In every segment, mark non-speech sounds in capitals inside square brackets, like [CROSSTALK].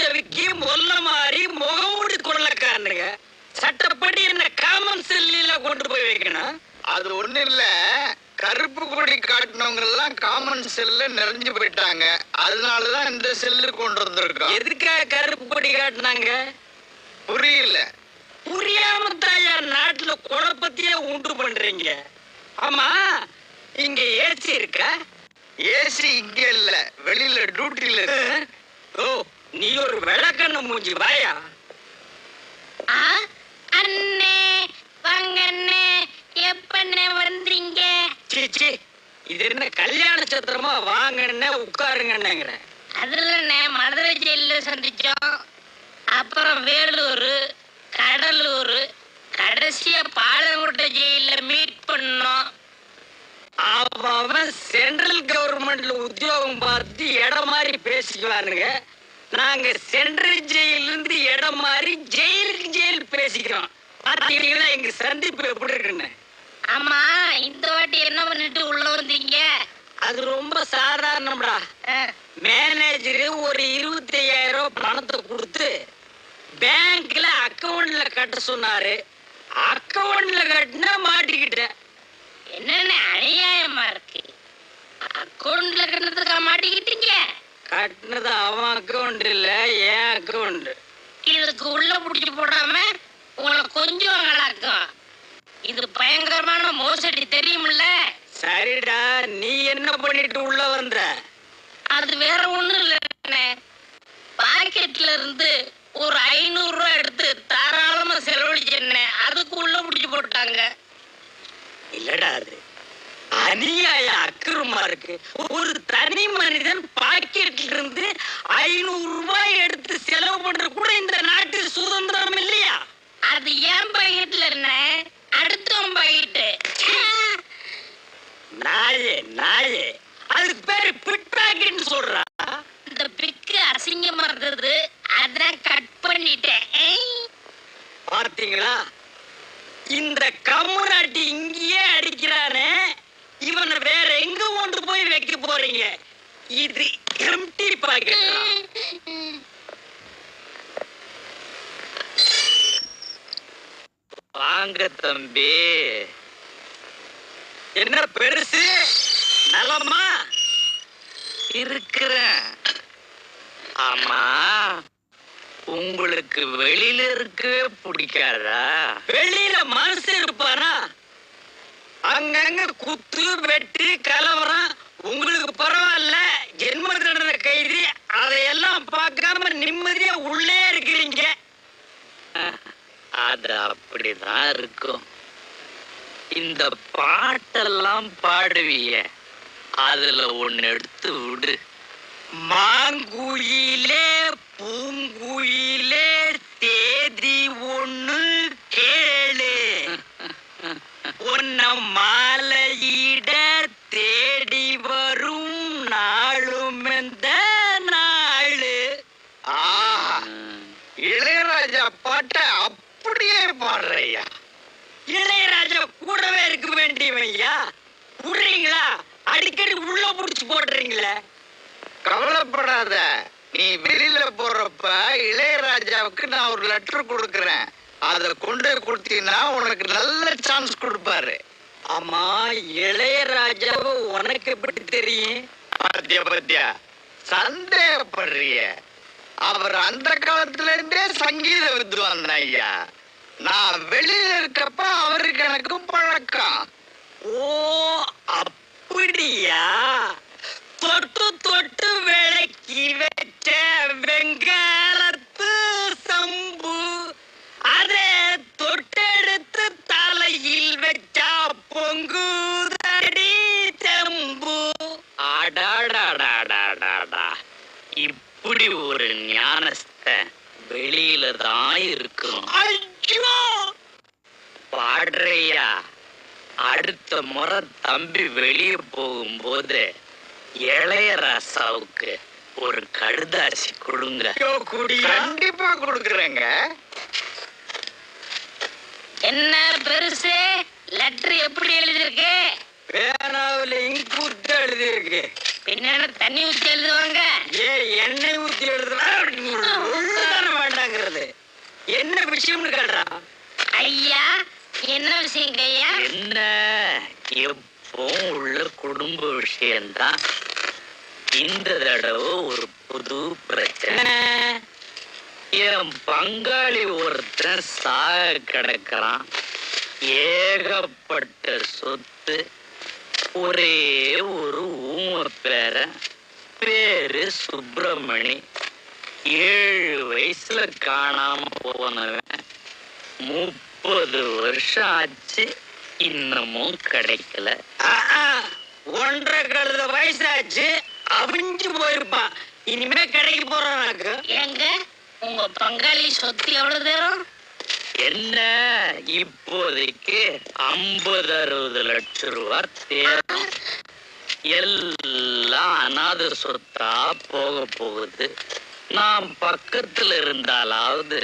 செவிக்கு மொல்ல மாறி முகமூடி கொள்ளக்காரனுங்க சட்டப்படி என்ன காமன் செல்லில கொண்டு போய் வைக்கணும்? அது ஒண்ணு இல்ல. கருப்பு கொடி காட்டினவங்க எல்லாம் காமன் செல்ல நிறைஞ்சு போயிட்டாங்க. அதனாலதான் இந்த செல்லு கொண்டு வந்திருக்கோம். எதுக்காக கருப்பு கொடி காட்டினாங்க? புரியல. புரியாம தாயா நாட்டுல குழப்பத்தையே உண்டு பண்றீங்க. ஆமா இங்க ஏசி இருக்கா? ஏசி இங்க இல்ல. வெளியில டியூட்டில இருக்கு. ஓ நீ ஒரு விளக்கண்ண மூஞ்சி வாயா. அண்ணே வாங்க அண்ணே எப்பண்ணே வந்தீங்க சீ சீ இது என்ன கல்யாண சத்திரமா? வாங்கன்னு உட்காருங்கன்னுங்கிற அதுலண்ணே மதுரை ஜெயில சந்திச்சோம். அப்புறம் வேலூர் கடலூர் கடைசியா பாலங்கோட்டை ஜெயில மீட் பண்ணோம். அவன் சென்ட்ரல் கவர்மெண்ட்ல உத்தியோகம் பார்த்து இடம் மாதிரி பேசிக்குவானுங்க. நாங்க சென்ட்ரல் ஜெயில இருந்து இடம் மாதிரி ஜெயிலுக்கு ஜெயில் பேசிக்கிறோம். பாத்தீங்களா? எங்க சந்திப்பு எப்படி இருக்குன்னு? ஆமா இந்த வாட்டி என்ன பண்ணிட்டு உள்ள வந்தீங்க? அது ரொம்ப சாதாரணம்டா. மேனேஜர் ஒரு இருபத்தி ஐயாயிரம் ரூபாய் பணத்தை கொடுத்து பேங்க்ல அக்கவுண்ட்ல கட்ட சொன்னாரு. அக்கவுண்ட்ல கட்டினா மாட்டிக்கிட்டேன். என்னண்ணே அநியாயமா இருக்கு? அக்கௌண்ட்ல கிடந்ததுக்கா மாட்டிக்கிட்டீங்க? கட்டினது அவன் அக்கவுண்ட் இல்ல என் அக்கவுண்ட் இதுக்கு உள்ள புடிச்சு போடாம உங்களை கொஞ்சம் கலாக்கும் இது பயங்கரமான மோசடி தெரியுமில்ல? சரிடா நீ என்ன பண்ணிட்டு உள்ள வந்த? அது வேற ஒண்ணும் இல்லைண்ணே. பாக்கெட்ல இருந்து ஒரு ஐநூறு ரூபாய் எடுத்து தாராளமா செலவழிச்சேன்னே அதுக்கு உள்ள புடிச்சு போட்டாங்க. இல்லடா அது. அநியாய அக்கிரமா இருக்கு. ஒரு தனி மனிதன் பாக்கெட்ல இருந்து ஐநூறு ரூபாய் எடுத்து செலவு பண்ற கூட இந்த நாட்டு சுதந்திரம் இல்லையா? அது ஏன் பாக்கெட்ல என்ன? அடுத்தவன் பாக்கெட்டு நாயே நாயே. அதுக்கு பேரு பிட் பாக்கெட்னு சொல்றா. இந்த பிக்கு அசிங்கமா இருந்தது. அதான் கட் பண்ணிட்டேன். பார்த்தீங்களா? இந்த கம்முனாட்டி இங்கேயே இவனை வேற எங்க கொண்டு போய் வைக்க போறீங்க? இது எம்டி பாக்கெட் வாங்க தம்பி. என்ன பெருசு? நலமா? இருக்கிறேன். ஆமா உங்களுக்கு வெளியில இருக்கவே பிடிக்காதா? வெளியில மனசு இருப்பானா? அங்கங்க குத்து வெட்டு கலவரம். உங்களுக்கு பரவாயில்ல. ஜென்ம தண்டனை கைது அதையெல்லாம் பார்க்காம நிம்மதியா உள்ளே இருக்கிறீங்க. அது அப்படிதான் இருக்கும். இந்த பாட்டெல்லாம் பாடுவீங்க. அதுல ஒன்னு எடுத்து விடு. மாங்குயிலே பூங்குயிலே தேதி ஒண்ணு கேளு உன்ன மாலையிட தேடி வரும் நாளும் இந்த நாளு. இளையராஜா பாட்ட அப்படியே பாடுறையா இளையராஜா கூடவே இருக்க வேண்டியவையா விடுறீங்களா அடிக்கடி உள்ள புடிச்சு போடுறீங்களே. கவலைப்படாத நீ வெளியில போறப்ப இளையராஜாவுக்கு நான் ஒரு லெட்டர் கொடுக்கறேன். அதை கொண்டு கொடுத்தீங்கன்னா உனக்கு நல்ல சான்ஸ் கொடுப்பாரு. ஆமா இளையராஜாவை உனக்கு எப்படி தெரியும்? பாத்தியா பாத்தியா சந்தேகப்படுறிய. அவர் அந்த காலத்துல இருந்தே சங்கீத வித்வான் ஐயா. நான் வெளியில இருக்கப்ப அவருக்கு எனக்கும் பழக்கம். ஓ அப்படியா? தொட்டு தொட்டு விளக்கி வச்ச வெங்காலத்து சம்பு. அதே பொங்குதடி செம்பு அடாடாடாடாடாடா. இப்படி ஒரு ஞானஸ்தன் வெளியில தான் இருக்கும் பாடுறையா? அடுத்த முறை தம்பி வெளியே போகும்போது இளையராசாவுக்கு ஒரு கடுதாசி கொடுங்க. கண்டிப்பா கொடுக்குறேங்க. என்ன பெருசு? லெட்டர் எப்படி எழுதிருக்கு பேனாவில் இங்கு எழுதியிருக்கு. பின்ன என்ன தண்ணி ஊத்தி எழுதுவாங்க. ஏ எண்ணெய் ஊத்தி எழுதுனா தானே வேண்டாங்கிறது. என்ன விஷயம்னு கேட்டா ஐயா என்ன விஷயங்க ஐயா? என்ன? எப்பவும் உள்ள குடும்ப விஷயம்தான் இந்த தடவை ஒரு புது பிரச்சனை. என் பங்காளி ஒருத்தன் சாக கிடக்குறான். ஏகப்பட்ட சொத்து. ஒரே ஒரு ஊம பேர பேரு சுப்பிரமணி. ஏழு வயசுல காணாம போனவன். முப்பது வருஷம் ஆச்சு இன்னமும் கிடைக்கல. ஒன்றரை கழுத வயசாச்சு அவிஞ்சு போயிருப்பான். இனிமே கடைக்கு போறானாக்கு ஏங்க உங்க பங்காளி சொத்து எவ்வளவு தரும்? என்ன? இப்போதைக்கு ஐம்பது அறுபது லட்சம் ரூபாய் தேவை. எல்லாம் அநாத சொத்தா போக போகுது. நான் பக்கத்துல இருந்தாலாவது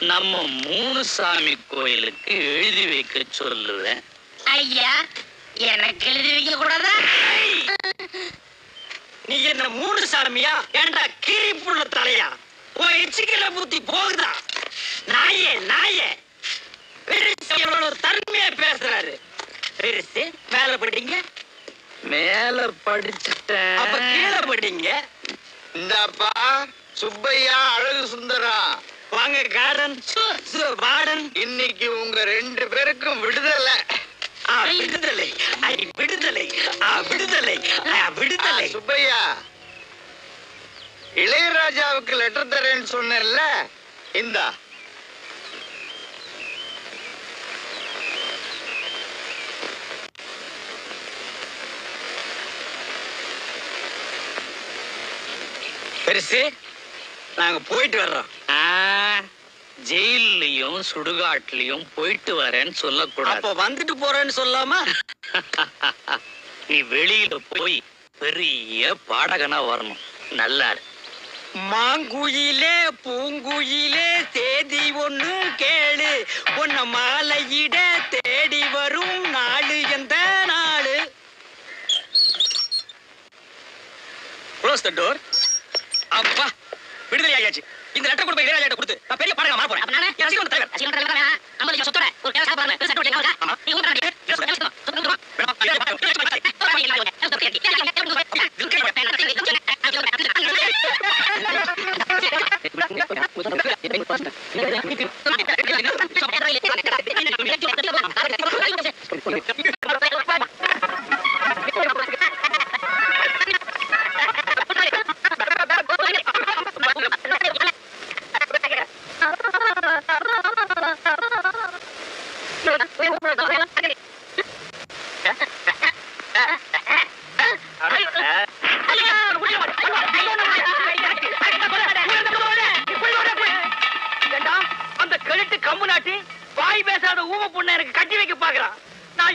நம்ம மூணு சாமி கோயிலுக்கு எழுதி வைக்க சொல்லுவேன். ஐயா எனக்கு எழுதி வைக்க கூடாதா? நீ என்ன மூணு சாமியா ஏன்டா கீரி புள்ள தலையா? உன் எச்சிக்கல புத்தி போகுதா? நாயே நாயே. பெருசு எவ்வளவு தன்மையா பேசுறாரு. பெருசு மேல படிங்க மேல அப்ப படிச்சுட்டேன் கீழே படிங்க இந்தாப்பா சுப்பையா அழகு சுந்தரம் வாங்க கார்டன். வார்டன். இன்னைக்கு உங்க ரெண்டு பேருக்கும் விடுதலை. விடுதலை. ஐ விடுதலை. விடுதலை. விடுதலை. சுப்பையா. இளையராஜாவுக்கு லெட்டர் தரேன்னு சொன்னேன்ல. இந்தா. பெருசு நாங்க போயிட்டு வர்றோம். ஆ, ஜெயில்லயும் சுடுகாட்லயும் போயிட்டு வரேன்னு சொல்லக்கூடாது. அப்ப வந்துட்டு போறேன்னு சொல்லாமா? [LAUGHS] நீ வெளியில போய் பெரிய பாடகனா வரணும். நல்லா. மாங்குயிலே பூங்குயிலே தேதி ஒண்ணு கேளு. உன்ன மாலையிட தேடி வரும் நாடு எந்த நாடு க்ளோஸ் த டோர் அப்பா விடுதலை ஆயாச்சு இந்த லெட்டர் கொண்டு போய் இளையராஜா கொடுத்து நான் பெரிய பாடகா மாற போறேன் அப்ப நானு? ரசிகன் தலைவர் ரசிகன் தலைவர் வேணாம். ஐம்பது லட்சம் சொத்தோட ஒரு கேஸ் சாப்பிடுறாங்க. பெருசா போட்டு எங்க ஆமா. நீ ஊம்புறா நீ. சொத்து கொடுத்துருவா.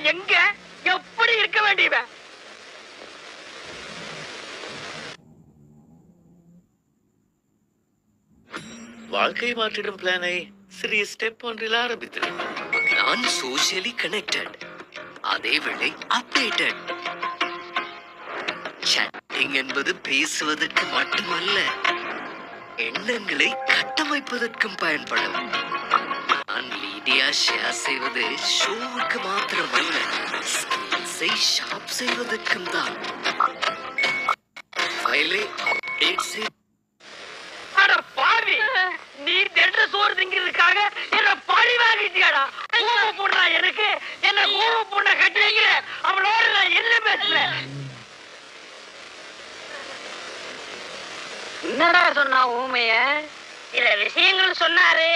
எங்க? எப்படி இருக்க வேண்டியவன் வாழ்க்கை மாற்றிடும் பிளானை சிறிய ஸ்டெப் ஒன்றில் ஆரம்பித்தேன் நான் சோஷியலி கனெக்டட் அதேவேளை அப்டேட்டட் சட்டிங் என்பது பேசுவதற்கு மட்டுமல்ல எண்ணங்களை கட்டமைப்பதற்கும் பயன்படும். நான் ஷேர் செய்வது ஷோவுக்கு மாத்திரமல்ல ஸ்கில்ஸை ஷாப் செய்வதற்கும் தான். ஃபைலை அப்டேட் செய் அட பாவி! நீ தென்ற சோறு திங்கிறதுக்காக என்ன பழி வாங்கிட்டியாடா கோபம் பொண்ணா எனக்கு? என்ன கோபம் பொண்ணை கட்டி வைக்கிற அவளோட நான் என்ன பேசுறேன் என்னடா சொன்னா ஊமைய? சில விஷயங்கள் சொன்னாரு.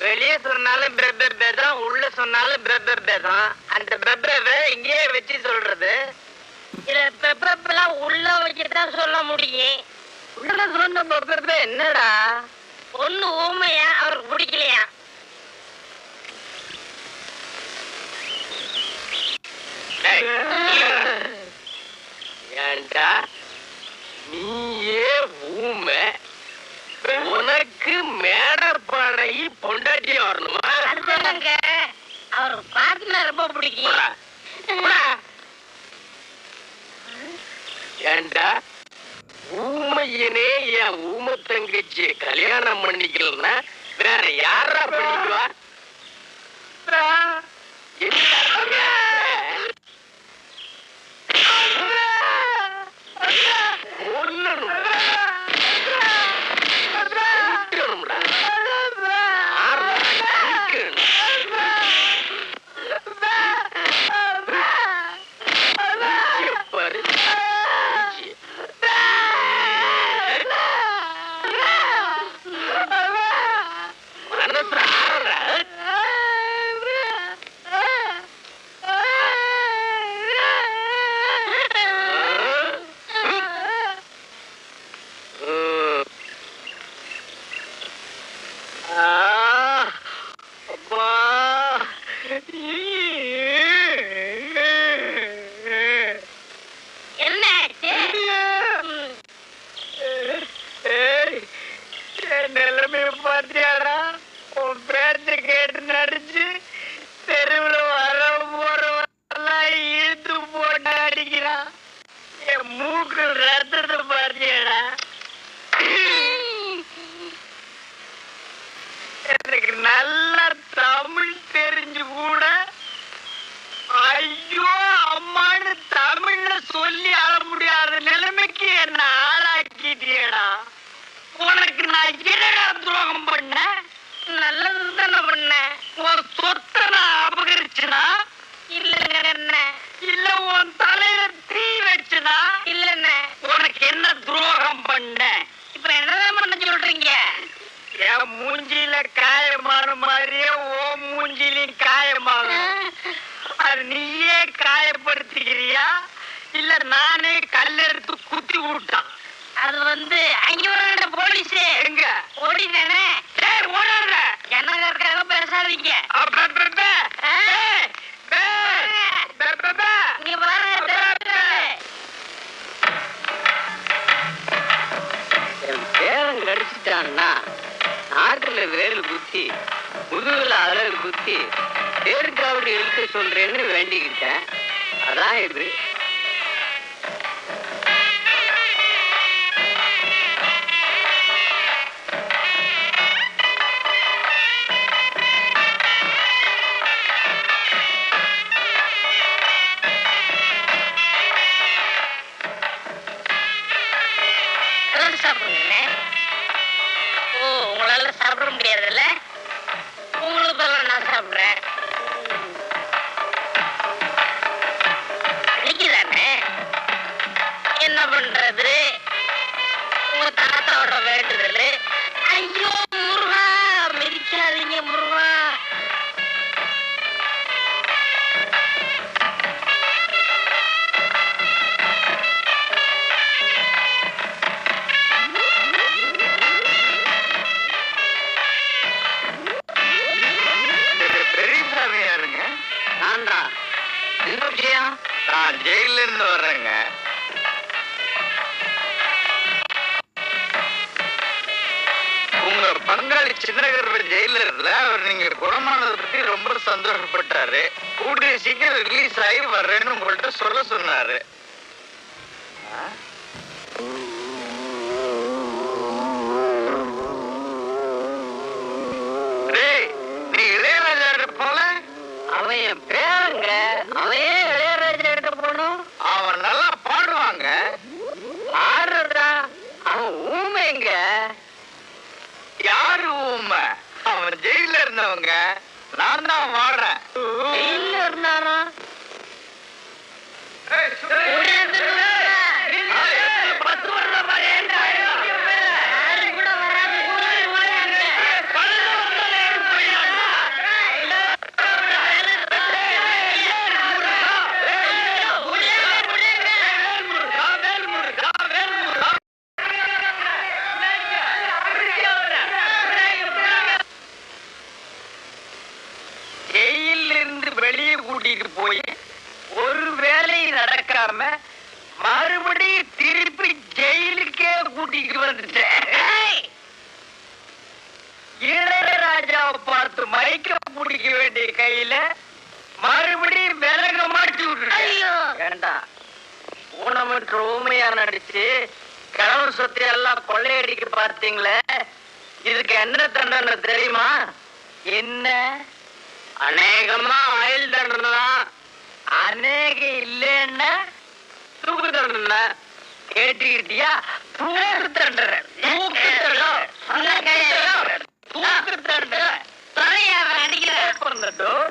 வெளியே சொன்னாலும் பிரபே தான் உள்ள சொன்னாலும் பிரபே தான் அந்த பிரபரவை இங்கேயே வச்சு சொல்றது. சில பெப்பெல்லாம் உள்ள வச்சுதான் சொல்ல முடியும். உள்ள சொன்ன பிரபே என்னடா? ஒண்ணு ஊமையா? அவருக்கு பிடிக்கலையா ஏண்டா? நீயே ஊமை. உனக்கு மேடப்பாடை பொண்டாட்டி வரணுமா? அதுதாங்க அவர் பாத்துனா ரொம்ப பிடிக்கும். ஏண்டா? ஊமையனே என் ஊம தங்கச்சி கல்யாணம் பண்ணிக்கலன்னா வேற யாரா பண்ணிக்குவா? என்ன குத்திக்கிறியா? இல்ல நானே கல் எடுத்து குத்தி விட்டான் அது வந்து அங்க வர போலீஸ். எங்க? ஓடினே ஓடாத. ஜனங்களுக்காக பேசாதீங்க. நீங்க பாருங்க. வேகம் கடிச்சிட்டான்னா வேல் குத்தி முதுகில் அலர் குத்தி வேறு காவடி எடுத்து சொல்றேன்னு வேண்டிக்கிட்டேன். ಅದಾಯಿಡ್ರಿ பண்றது உங்க தாத்தாவோட வேண்டுதல் ஐயோ முருகா மிதிக்காதீங்க முருகா. நான் ஜெயில இருந்து வர்றேங்க. பங்காளி சின்னகர் ஜெயில இருந்த அவர் நீங்க குணமானதை பத்தி ரொம்ப சந்தோஷப்பட்டாரு. கூடிய சீக்கிரம் ரிலீஸ் ஆகி வர்றேன்னு உங்கள்கிட்ட சொல்ல சொன்னாரு. அவன் என் பேருங்க. அவன் morra. ஊனமுற்ற ஊமையா நடிச்சு கணவன் சொத்தை எல்லாம் கொள்ளையடிக்க பார்த்தீங்களே இதுக்கு என்ன தண்டனை தெரியுமா? என்ன? அநேகமா ஆயுள் தண்டனை தான். அநேக இல்லைன்னா தூக்கு தண்டனை. கேட்டுக்கிட்டியா? தூக்கு தண்டனை. தூக்கு தண்டனை. தூக்கு தண்டனை. துறையை அவர் அடிக்கிறார். பண்ணட்டும்